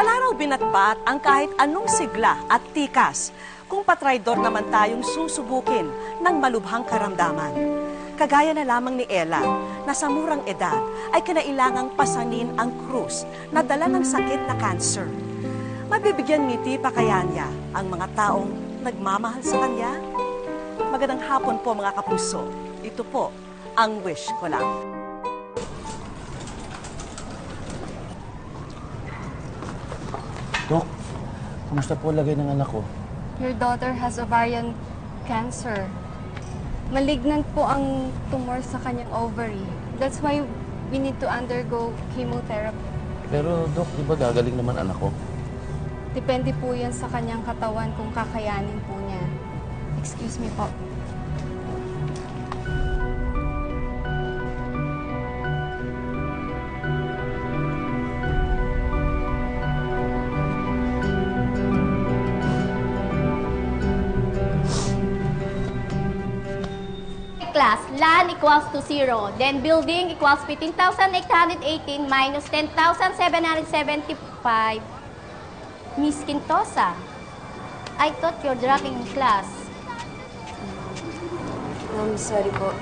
Wala raw binatbat ang kahit anong sigla at tikas kung patraydor naman tayong susubukin ng malubhang karamdaman. Kagaya na lamang ni Ella na sa murang edad ay kinailangang pasanin ang krus na dala ng sakit na cancer. Mabibigyan ngiti pa kaya niya ang mga taong nagmamahal sa kanya? Magandang hapon po mga kapuso. Ito po ang wish ko lang. Dok, kumusta po lagay ng anak ko? Your daughter has ovarian cancer. Malignant po ang tumor sa kanyang ovary. That's why we need to undergo chemotherapy. Pero Dok, di ba gagaling naman anak ko? Depende po yan sa kanyang katawan kung kakayanin po niya. Excuse me po. Class, land equals to 0. Then building equals 15,818 minus 10,775. Miss Quintosa, I thought you're dropping in class. Um, sorry po.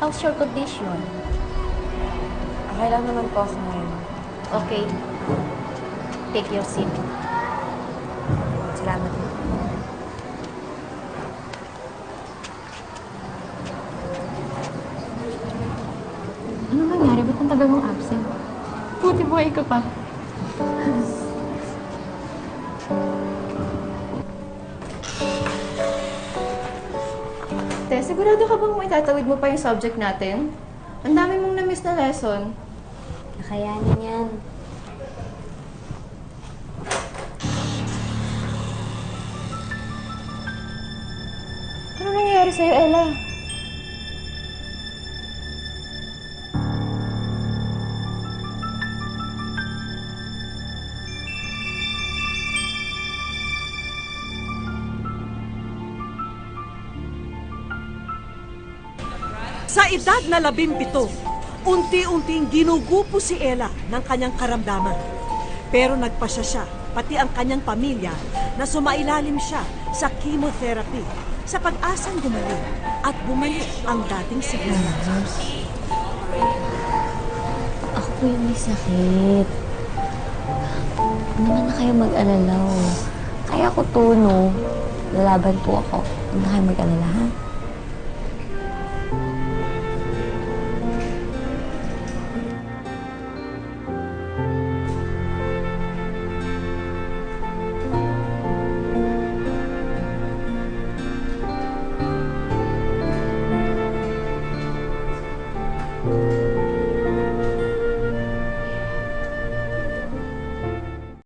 How's your condition? Okay lang naman po ako ngayon. Okay. Take your seat. Salamat. Ano nangyari? Ba't ang tagal mong absent? Buti buhay ka pa. Te, sigurado ka bang may tatawid mo pa yung subject natin? Ang dami mong na-miss na lesson. Nakayanin yan. Ano nangyayari sa'yo, Ella? Sa edad na labimpito, unti-unting ginugupo si Ella ng kanyang karamdaman. Pero nagpasya siya, pati ang kanyang pamilya, na sumailalim siya sa chemotherapy sa pag-asang gumaling at bumalik ang dating sigla. Ako po yung may sakit. Huwag naman na kayo mag-alala. oh. Kaya ko to, no? Lalaban po ako. Huwag na kayo mag-alala, ha? 嗯。